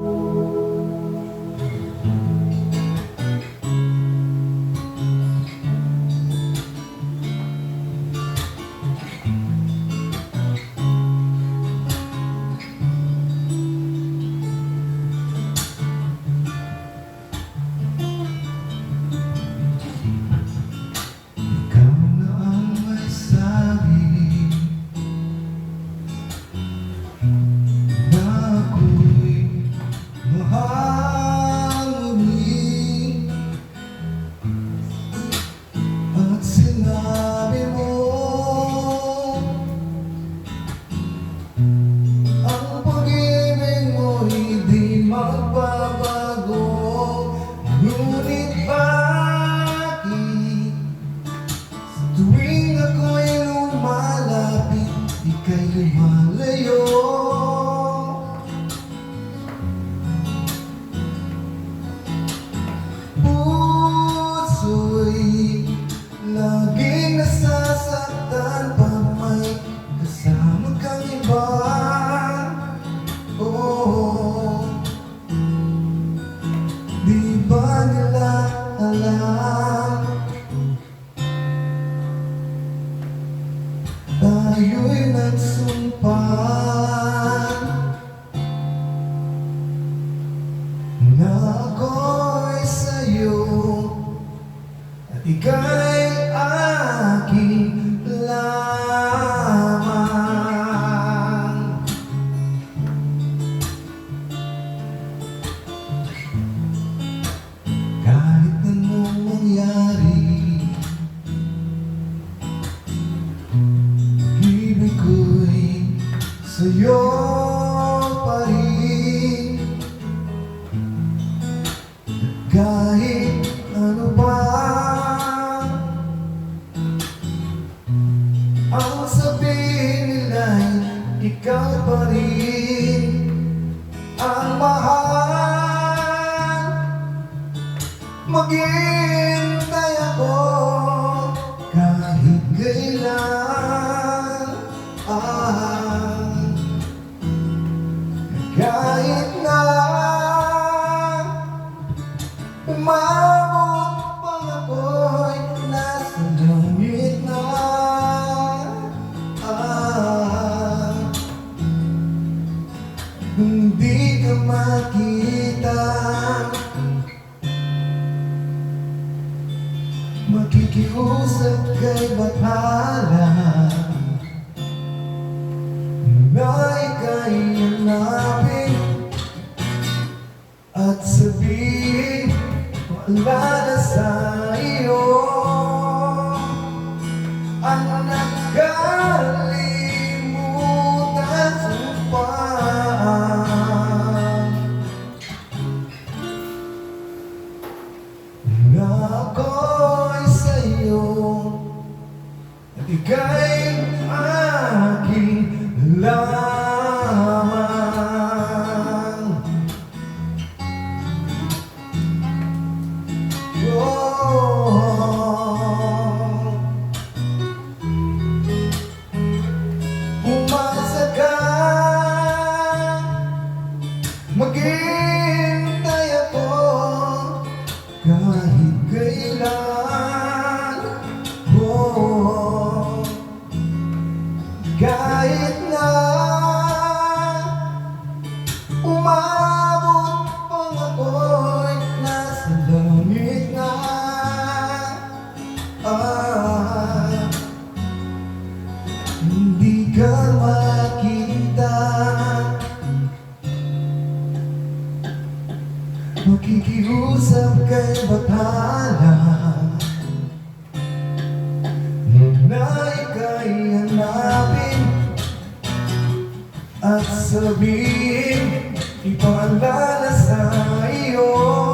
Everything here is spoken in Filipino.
you Bonito. Ika'y aking lamang Kahit anong mangyari Ibig ko'y sa'yo kailan ah, Kahit na umabot pang ako'y na. Ah, Hindi ka makita Makikiusap kay Bathala. Na ika'y At sabihin Wala na sa At Nakikiusap kay Batala. Na ika'y hanapin At sabihin Ipaalala sa iyo.